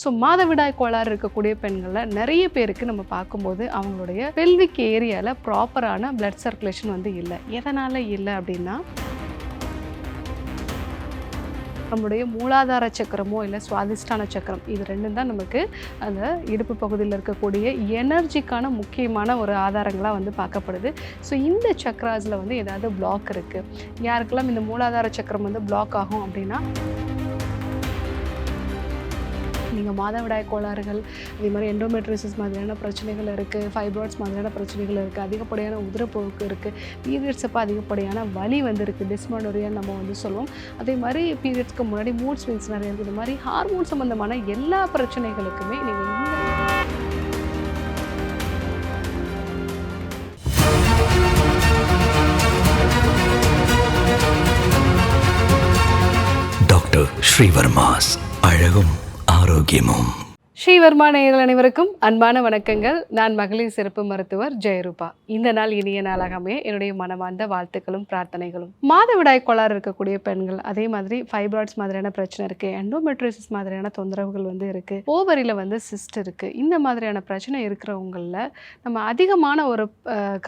So மாதவிடாய் கோளாறு இருக்கக்கூடிய பெண்களில் நிறைய பேருக்கு நம்ம பார்க்கும்போது அவங்களுடைய பெல்விக் ஏரியாவில் ப்ராப்பரான பிளட் சர்க்குலேஷன் வந்து இல்லை. எதனால் இல்லை அப்படின்னா நம்மளுடைய மூலாதார சக்கரமோ இல்லை சுவாதிஷ்டான சக்கரம் இது ரெண்டும் தான் நமக்கு அந்த இடுப்பு பகுதியில் இருக்கக்கூடிய எனர்ஜிக்கான முக்கியமான ஒரு ஆதாரங்களாக வந்து பார்க்கப்படுது. ஸோ இந்த சக்கராஸில் வந்து ஏதாவது பிளாக் இருக்குது யாருக்கெல்லாம் இந்த மூலாதார சக்கரம் வந்து பிளாக் ஆகும் அப்படின்னா நீங்கள் மாதவிடாய் கோளாறுகள் அதே மாதிரி எண்டோமெட்ரிசிஸ் மாதிரியான பிரச்சனைகள் இருக்குது ஃபைப்ராய்ட்ஸ் மாதிரியான பிரச்சனைகள் இருக்குது அதிகப்படியான உதிரப்போக்கு இருக்குது பீரியட்ஸ் அப்போ அதிகப்படியான வலி வந்து இருக்குது டிஸ்மனோரியான்னு நம்ம வந்து சொல்லுவோம். அதே மாதிரி பீரியட்ஸ்க்கு முன்னாடி மூட் ஸ்விங்ஸ் நிறைய இருக்குது இந்த மாதிரி ஹார்மோன் சம்மந்தமான எல்லா பிரச்சனைகளுக்குமே நீங்கள் இந்த டாக்டர் ஸ்ரீவர்மாஸ் அழகும் ஆரோக்கியமும் ஸ்ரீவர்மா நேயர்கள் அனைவருக்கும் அன்பான வணக்கங்கள். நான் மகளிர் சிறப்பு மருத்துவர் ஜெயரூபா. இந்த நாள் இனிய நாளாகவே என்னுடைய மனமார்ந்த வாழ்த்துக்களும் பிரார்த்தனைகளும். மாதவிடாய் கோளாறு இருக்கக்கூடிய பெண்கள் அதே மாதிரி ஃபைப்ராய்ட்ஸ் மாதிரியான பிரச்சனை இருக்குது எண்டோமெட்ரிசிஸ் மாதிரியான தொந்தரவுகள் வந்து இருக்குது ஓவரியில் வந்து சிஸ்ட் இருக்குது இந்த மாதிரியான பிரச்சனை இருக்கிறவங்களில் நம்ம அதிகமான ஒரு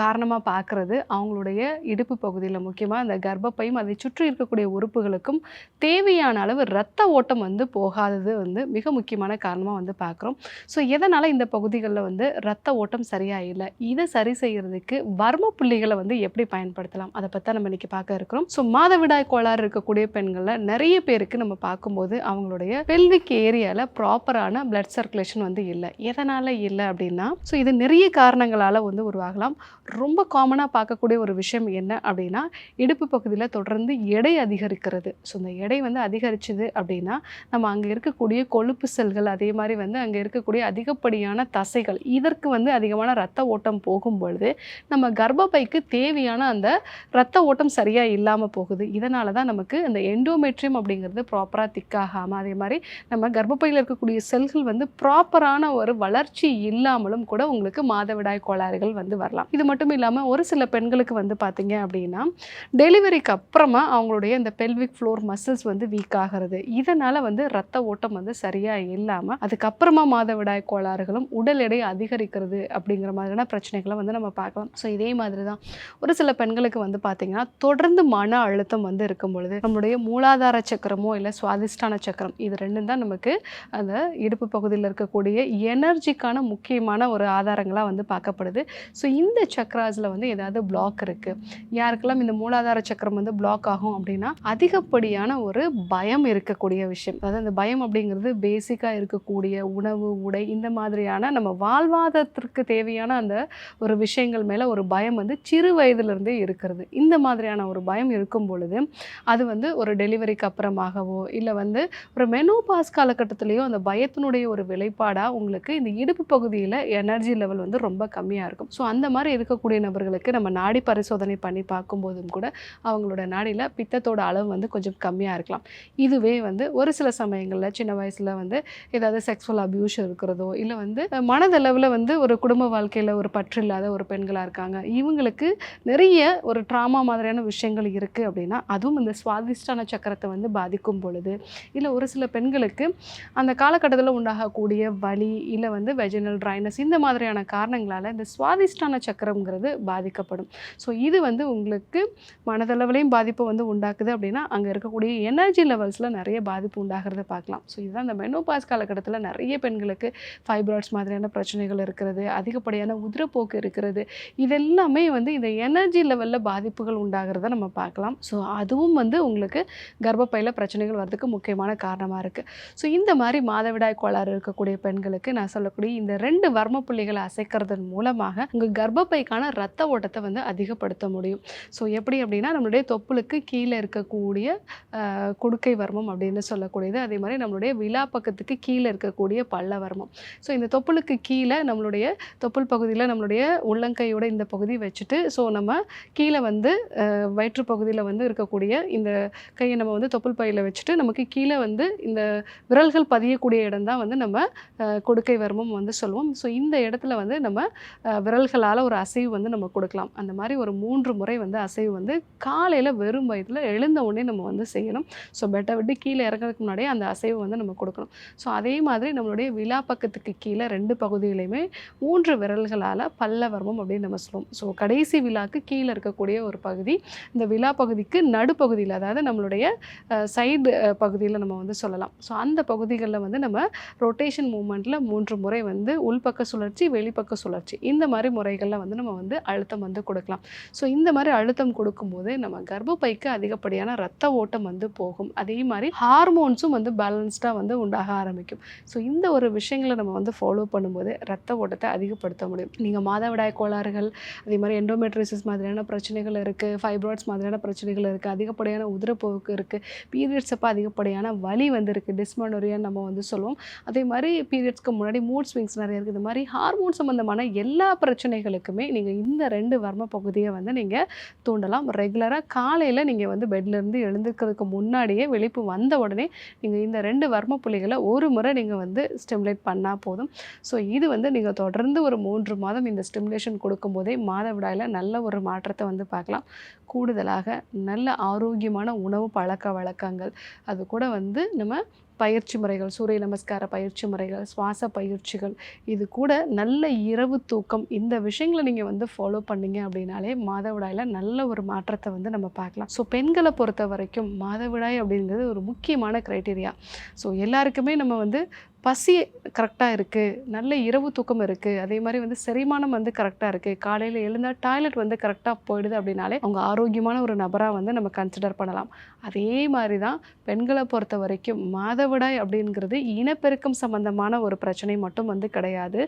காரணமாக பார்க்குறது அவங்களுடைய இடுப்பு பகுதியில் முக்கியமாக அந்த கர்ப்பப்பையும் அதை சுற்றி இருக்கக்கூடிய உறுப்புகளுக்கும் தேவையான அளவு ரத்த ஓட்டம் வந்து போகாதது வந்து மிக முக்கியமான காரணமாக வந்து பார்க்குறோம். ஸோ எதனால் இந்த பகுதிகளில் வந்து ரத்த ஓட்டம் சரியாக இல்லை இதை சரி செய்யறதுக்கு வர்ம புள்ளிகளை வந்து எப்படி பயன்படுத்தலாம்? அதை பற்றி நம்ம இன்னைக்கு பார்க்க இருக்கிறோம். ஸோ மாதவிடாய் கோளாறு இருக்கக்கூடிய பெண்களில் நிறைய பேருக்கு நம்ம பார்க்கும்போது அவங்களுடைய பெல்விக் ஏரியாவில் ப்ராப்பரான பிளட் சர்க்குலேஷன் வந்து இல்லை. எதனால் இல்லை அப்படின்னா ஸோ இது நிறைய காரணங்களால் வந்து உருவாகலாம். ரொம்ப காமனாக பார்க்கக்கூடிய ஒரு விஷயம் என்ன அப்படின்னா இடுப்பு பகுதியில் தொடர்ந்து எடை அதிகரிக்கிறது. ஸோ இந்த எடை வந்து அதிகரிச்சது அப்படின்னா நம்ம அங்கே இருக்கக்கூடிய கொழுப்பு செல்கள் அதே மாதிரி வந்து வந்து அங்கே இருக்கக்கூடிய அதிகப்படியான தசைகள் இதற்கு வந்து அதிகமான ரத்த ஓட்டம் போகும் பொழுது நம்ம கர்ப்பப்பைக்கு தேவையான அந்த ரத்த ஓட்டம் சரியாக இல்லாமல் போகுது. இதனால தான் நமக்கு அந்த எண்டோமெட்ரியம் அப்படிங்கிறது ப்ராப்பராக திக்காகாமல் அதே மாதிரி நம்ம கர்ப்பப்பையில் இருக்கக்கூடிய செல்கள் வந்து ப்ராப்பரான ஒரு வளர்ச்சி இல்லாமலும் கூட உங்களுக்கு மாதவிடாய் கோளாறுகள் வந்து வரலாம். இது மட்டும் இல்லாமல் ஒரு சில பெண்களுக்கு வந்து பார்த்தீங்க அப்படின்னா டெலிவரிக்கு அப்புறமா அவங்களுடைய இந்த பெல்விக் ஃப்ளோர் மசில்ஸ் வந்து வீக் ஆகிறது. இதனால் வந்து ரத்த ஓட்டம் வந்து சரியாக இல்லாமல் அதுக்கப்புறம் அப்புறமா மாதவிடாய் கோளாறுகளும் உடல் எடை அதிகரிக்கிறது அப்படிங்கிற மாதிரியான பிரச்சனைகளை வந்து நம்ம பார்க்கலாம். ஸோ இதே மாதிரி தான் ஒரு சில பெண்களுக்கு வந்து பார்த்திங்கன்னா தொடர்ந்து மன அழுத்தம் வந்து இருக்கும் பொழுது நம்மளுடைய மூலாதார சக்கரமோ இல்லை சுவாதிஷ்டான சக்கரம் இது ரெண்டும் தான் நமக்கு அந்த இடுப்பு பகுதியில் இருக்கக்கூடிய எனர்ஜிக்கான முக்கியமான ஒரு ஆதாரங்களாக வந்து பார்க்கப்படுது. ஸோ இந்த சக்கராஸில் வந்து ஏதாவது பிளாக் இருக்குது யாருக்கெல்லாம் இந்த மூலாதார சக்கரம் வந்து பிளாக் ஆகும் அப்படின்னா அதிகப்படியான ஒரு பயம் இருக்கக்கூடிய விஷயம். அதாவது அந்த பயம் அப்படிங்கிறது பேசிக்காக இருக்கக்கூடிய உணவு உடை இந்த மாதிரியான நம்ம வாழ்வாதாரத்திற்கு தேவையான அந்த ஒரு விஷயங்கள் மேலே ஒரு பயம் வந்து சிறு வயதிலிருந்தே இருக்கிறது. இந்த மாதிரியான ஒரு பயம் இருக்கும் பொழுது அது வந்து ஒரு டெலிவரிக்கு அப்புறமாகவோ இல்லை வந்து ஒரு மெனோபாஸ் காலகட்டத்திலேயோ அந்த பயத்தினுடைய ஒரு வெளிப்பாடாக உங்களுக்கு இந்த இடுப்பு பகுதியில் எனர்ஜி லெவல் வந்து ரொம்ப கம்மியாக இருக்கும். ஸோ அந்த மாதிரி இருக்கக்கூடிய நபர்களுக்கு நம்ம நாடி பரிசோதனை பண்ணி பார்க்கும்போதும் கூட அவங்களோட நாடியில் பித்தத்தோட அளவு வந்து கொஞ்சம் கம்மியாக இருக்கலாம். இதுவே வந்து ஒரு சில சமயங்களில் சின்ன வயசில் வந்து ஏதாவது செக்ஸுவல் அபியூஸ் இருக்கிறதோ இல்லை வந்து மனதளவில் வந்து ஒரு குடும்ப வாழ்க்கையில் ஒரு பற்று இல்லாத ஒரு பெண்களாக இருக்காங்க. இவங்களுக்கு நிறைய ஒரு ட்ராமா மாதிரியான விஷயங்கள் இருக்குது அப்படின்னா அதுவும் இந்த சுவாதிஷ்டான சக்கரத்தை வந்து பாதிக்கும் பொழுது. இல்லை ஒரு சில பெண்களுக்கு அந்த காலகட்டத்தில் உண்டாகக்கூடிய வலி இல்லை வந்து வெஜினல் ட்ரைனஸ் இந்த மாதிரியான காரணங்களால் இந்த சுவாதிஷ்டான சக்கரம்ங்கிறது பாதிக்கப்படும். ஸோ இது வந்து உங்களுக்கு மனதளவுலேயும் பாதிப்பு வந்து உண்டாக்குது அப்படின்னா அங்கே இருக்கக்கூடிய எனர்ஜி லெவல்ஸில் நிறைய பாதிப்பு உண்டாகிறத பார்க்கலாம். ஸோ இதுதான் இந்த மெனோபாஸ் காலகட்டத்தில் நிறைய பெண்களுக்கு ஃபைப்ராய்ட்ஸ் மாதிரியான பிரச்சனைகள் இருக்கிறது அதிகப்படியான உதிரப்போக்கு இருக்கிறது. இதெல்லாமே வந்து இந்த எனர்ஜி லெவலில் பாதிப்புகள் உண்டாகிறத நம்ம பார்க்கலாம். ஸோ அதுவும் வந்து உங்களுக்கு கர்ப்பப்பையில் பிரச்சனைகள் வர்றதுக்கு முக்கியமான காரணமாக இருக்குது ஸோ இந்த மாதிரி மாதவிடாய் கோளாறு இருக்கக்கூடிய பெண்களுக்கு நான் சொல்லக்கூடிய இந்த ரெண்டு வர்ம புள்ளிகளை அசைக்கிறதன் மூலமாக உங்கள் கர்ப்பப்பைக்கான ரத்த ஓட்டத்தை வந்து அதிகப்படுத்த முடியும். ஸோ எப்படி அப்படின்னா நம்மளுடைய தொப்புளுக்கு கீழே இருக்கக்கூடிய குடுக்கை வர்மம் அப்படின்னு சொல்லக்கூடியது. அதே மாதிரி நம்மளுடைய விழா பக்கத்துக்கு கீழே இருக்கக்கூடிய இருக்கக்கூடிய வர்மம் ஸோ இந்த தொப்புளுக்கு கீழே நம்மளுடைய தொப்புள் பகுதியில் நம்மளுடைய உள்ளங்கையோட இந்த பகுதி வச்சுட்டு ஸோ நம்ம கீழே வந்து வயிற்று பகுதியில் வந்து இருக்கக்கூடிய இந்த கையை நம்ம வந்து தொப்புள் பையில் வச்சுட்டு நமக்கு கீழே வந்து இந்த விரல்கள் பதியக்கூடிய இடம் தான் வந்து நம்ம கொடுக்கை வர்மம் வந்து சொல்லுவோம். ஸோ இந்த இடத்துல வந்து நம்ம விரல்களால் ஒரு அசைவு வந்து நம்ம கொடுக்கலாம். அந்த மாதிரி ஒரு மூன்று முறை வந்து அசைவு வந்து காலையில் வெறும் வயதில் எழுந்த உடனே நம்ம வந்து செய்யணும். ஸோ பெட்டை விட்டு கீழே இறங்குறதுக்கு முன்னாடியே அந்த அசைவு வந்து நம்ம கொடுக்கணும். ஸோ அதே மாதிரி நம்மளுடைய விழா பக்கத்துக்கு கீழே ரெண்டு பகுதியிலையுமே மூன்று விரல்களால் பல்லவர்மம் அப்படின்னு நம்ம சொல்லுவோம். ஸோ கடைசி விழாக்கு கீழே இருக்கக்கூடிய ஒரு பகுதி இந்த விழா பகுதிக்கு நடுப்பகுதியில் அதாவது நம்மளுடைய சைடு பகுதியில் நம்ம வந்து சொல்லலாம். ஸோ அந்த பகுதிகளில் வந்து நம்ம ரொட்டேஷன் மூமெண்ட்டில் மூன்று முறை வந்து உள்பக்க சுழற்சி வெளிப்பக்க சுழற்சி இந்த மாதிரி முறைகளில் வந்து நம்ம வந்து அழுத்தம் வந்து கொடுக்கலாம். ஸோ இந்த மாதிரி அழுத்தம் கொடுக்கும்போது நம்ம கர்ப்பப்பைக்கு அதிகப்படியான ரத்த ஓட்டம் வந்து போகும். அதே மாதிரி ஹார்மோன்ஸும் வந்து பேலன்ஸ்டாக வந்து உண்டாக ஆரம்பிக்கும். ஸோ இந்த ஒரு விஷயங்களை நம்ம வந்து ஃபாலோ பண்ணும்போது ரத்த ஓட்டத்தை அதிகப்படுத்த முடியும். நீங்கள் மாதவிடாய் கோளாறுகள் அதே மாதிரி எண்டோமெட்ரிசிஸ் மாதிரியான பிரச்சனைகள் இருக்குது ஃபைப்ராய்ட்ஸ் மாதிரியான பிரச்சனைகள் இருக்குது அதிகப்படியான உதிரப்போக்கு இருக்குது பீரியட்ஸ் அப்போ அதிகப்படியான வலி வந்து இருக்குது டிஸ்மனோரியான்னு நம்ம வந்து சொல்லுவோம். அதே மாதிரி பீரியட்ஸ்க்கு முன்னாடி மூட் ஸ்விங்ஸ் நிறைய இருக்குது இது மாதிரி ஹார்மோன் சம்மந்தமான எல்லா பிரச்சனைகளுக்குமே நீங்கள் இந்த ரெண்டு வர்ம பகுதியை வந்து நீங்கள் தூண்டலாம். ரெகுலராக காலையில் நீங்கள் வந்து பெட்லேருந்து எழுந்துக்கிறதுக்கு முன்னாடியே வெளிப்பு வந்த உடனே நீங்கள் இந்த ரெண்டு வர்ம புள்ளிகளை ஒரு முறை நீங்கள் வந்து ஸ்டிமுலேட் பண்ணால் போதும். ஸோ இது வந்து நீங்கள் தொடர்ந்து ஒரு மூன்று மாதம் இந்த ஸ்டிமுலேஷன் கொடுக்கும்போதே மாதவிடாயில் நல்ல ஒரு மாற்றத்தை வந்து பார்க்கலாம். கூடுதலாக நல்ல ஆரோக்கியமான உணவு பழக்க வழக்கங்கள். அது கூட வந்து நம்ம பயிற்சி முறைகள் சூரிய நமஸ்கார பயிற்சி முறைகள் சுவாச பயிற்சிகள். இது கூட நல்ல இரவு தூக்கம். இந்த விஷயங்களை நீங்கள் வந்து ஃபாலோ பண்ணீங்க அப்படின்னாலே மாதவிடாயில் நல்ல ஒரு மாற்றத்தை வந்து நம்ம பார்க்கலாம். ஸோ பெண்களை பொறுத்த வரைக்கும் மாதவிடாய் அப்படிங்கிறது ஒரு முக்கியமான க்ரைட்டீரியா ஸோ எல்லாருக்குமே நம்ம வந்து பசி கரெக்டாக இருக்குது நல்ல இரவு தூக்கம் இருக்குது அதே மாதிரி வந்து செரிமானம் வந்து கரெக்டாக இருக்குது காலையில் எழுந்தால் டாய்லெட் வந்து கரெக்டாக போயிடுது அப்படின்னாலே அவங்க ஆரோக்கியமான ஒரு நபராக வந்து நம்ம கன்சிடர் பண்ணலாம். அதே மாதிரி தான் பெண்களை பொறுத்த வரைக்கும் மாதவிடாய் அப்படிங்கிறது இனப்பெருக்கம் சம்பந்தமான ஒரு பிரச்சனை மட்டும் வந்து கிடையாது.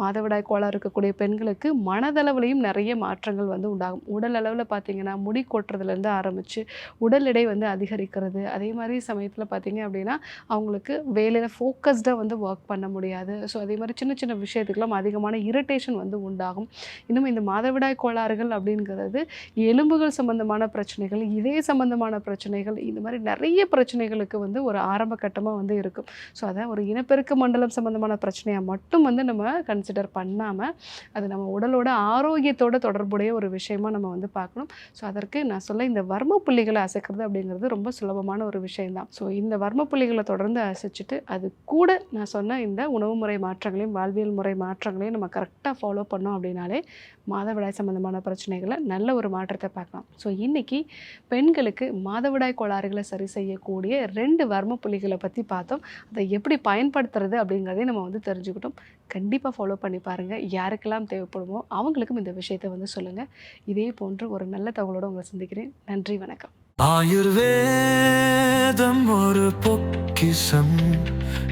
மாதவிடாய் கோளாறு இருக்கக்கூடிய பெண்களுக்கு மனதளவுலையும் நிறைய மாற்றங்கள் வந்து உண்டாகும். உடல் அளவில் பார்த்திங்கன்னா முடி கொட்டுறதுலேருந்து ஆரம்பித்து உடல் எடை வந்து அதிகரிக்கிறது. அதே மாதிரி சமயத்தில் பார்த்தீங்க அப்படின்னா அவங்களுக்கு வேலையில் ஃபோக்கஸ்டாக வந்து ஒர்க் பண்ண முடியாது. ஸோ அதே மாதிரி சின்ன சின்ன விஷயத்துக்கெல்லாம் அதிகமான இரிட்டேஷன் வந்து உண்டாகும். இன்னும் இந்த மாதவிடாய் கோளாறுகள் அப்படிங்கிறது எலும்புகள் சம்பந்தமான பிரச்சனைகள் இதய சம்பந்தமான பிரச்சனைகள் இந்த மாதிரி நிறைய பிரச்சனைகளுக்கு வந்து ஒரு ஆரம்ப கட்டமாக வந்து இருக்கும். ஸோ அதை ஒரு இனப்பெருக்க மண்டலம் சம்பந்தமான பிரச்சனையாக மட்டும் வந்து நம்ம கன்சிடர் பண்ணாமல் அது நம்ம உடலோட ஆரோக்கியத்தோட தொடர்புடைய ஒரு விஷயமா நம்ம வந்து பார்க்கணும். ஸோ அதற்கு நான் சொல்ல இந்த வர்ம புள்ளிகளை அசைக்கிறது அப்படிங்கிறது ரொம்ப சுலபமான ஒரு விஷயம்தான். ஸோ இந்த வர்ம புள்ளிகளை தொடர்ந்து அசைச்சிட்டு அது கூட நான் சொன்ன இந்த உணவு முறை மாற்றங்களையும் வாழ்வியல் முறை மாற்றங்களையும் நம்ம கரெக்டாக ஃபாலோ பண்ணோம் அப்படின்னாலே மாதவிடாய் சம்மந்தமான பிரச்சனைகளை நல்ல ஒரு மாற்றத்தை பார்க்கலாம். ஸோ இன்றைக்கி பெண்களுக்கு மாதவிடாய் கோளாறுகளை சரி செய்யக்கூடிய ரெண்டு வர்ம புள்ளிகளை பற்றி பார்த்தோம். அதை எப்படி பயன்படுத்துறது அப்படிங்கிறதையும் நம்ம வந்து தெரிஞ்சுக்கிட்டோம். கண்டிப்பாக ஃபாலோ பண்ணி பாருங்கள் யாருக்கெல்லாம் தேவைப்படுமோ அவங்களுக்கும் இந்த விஷயத்தை வந்து சொல்லுங்கள் இதே போன்று ஒரு நல்ல தகவலோடு உங்களை சந்திக்கிறேன். நன்றி வணக்கம். ஆயுர்வேதம் ஒரு பொக்கிஷம்.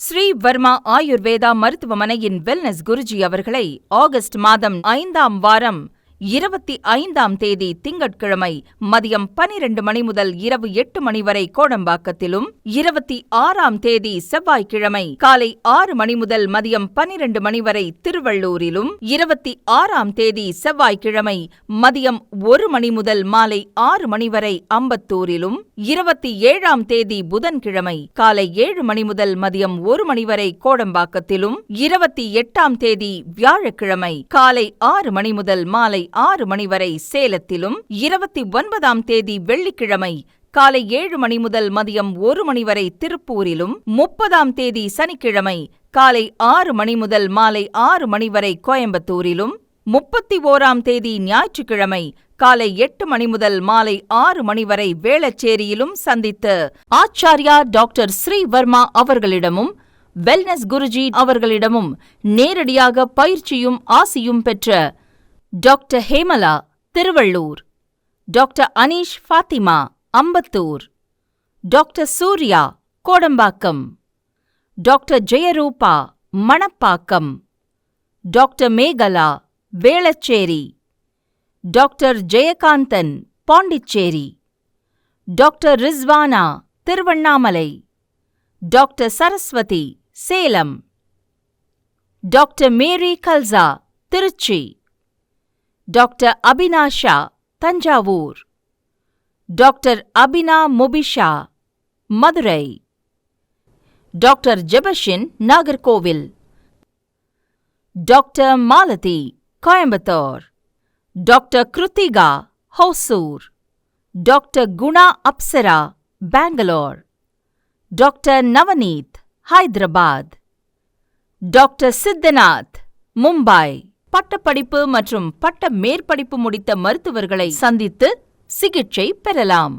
ஸ்ரீ வர்மா ஆயுர்வேதா மருத்துவமனையின் வெல்னஸ் குருஜி அவர்களை ஆகஸ்ட் மாதம் ஐந்தாம் வாரம் இருபத்தி ஐந்தாம் தேதி திங்கட்கிழமை மதியம் பனிரெண்டு மணி முதல் இரவு எட்டு மணி வரை கோடம்பாக்கத்திலும் இருபத்தி ஆறாம் தேதி செவ்வாய்க்கிழமை காலை ஆறு மணி முதல் மதியம் பனிரெண்டு மணி வரை திருவள்ளூரிலும் இருபத்தி ஆறாம் தேதி செவ்வாய்க்கிழமை மதியம் ஒரு மணி முதல் மாலை ஆறு மணி வரை அம்பத்தூரிலும் இருபத்தி ஏழாம் தேதி புதன்கிழமை காலை ஏழு மணி முதல் மதியம் ஒரு மணி வரை கோடம்பாக்கத்திலும் இருபத்தி எட்டாம் தேதி வியாழக்கிழமை காலை ஆறு மணி முதல் மாலை ஆறு மணி வரை சேலத்திலும் இருபத்தி ஒன்பதாம் தேதி வெள்ளிக்கிழமை காலை ஏழு மணி முதல் மதியம் ஒரு மணி வரை திருப்பூரிலும் முப்பதாம் தேதி சனிக்கிழமை காலை ஆறு மணி முதல் மாலை ஆறு மணி வரை கோயம்புத்தூரிலும் முப்பத்தி ஓராம் தேதி ஞாயிற்றுக்கிழமை காலை எட்டு மணி முதல் மாலை ஆறு மணி வரை வேளச்சேரியிலும் சந்தித்து ஆச்சாரியா டாக்டர் ஸ்ரீவர்மா அவர்களிடமும் வெல்னஸ் குருஜி அவர்களிடமும் நேரடியாக பயிற்சியும் ஆசியும் பெற்ற doctor Hemala Thiruvallur. Doctor Aneesh Fathima Ambattur. Doctor Surya Kodambakkam. Doctor Jayarooba Manapakkam. Doctor Megala Velachery. Doctor Jayakanthan Pondicherry. Doctor Rizwana Tiruvannamalai. Doctor Saraswathi Salem. Doctor Mary Kalsa Trichy. Doctor Abina Shah Thanjavur doctor Abina Mubisha Madurai doctor Jabshin Nagercoil doctor Malathi Coimbatore doctor Krithiga Hosur doctor Guna Apsara Bangalore doctor Navneet Hyderabad doctor Siddhanath Mumbai பட்டப்படிப்பு மற்றும் பட்ட மேற்படிப்பு முடித்த மருத்துவர்களை சந்தித்து சிகிச்சை பெறலாம்.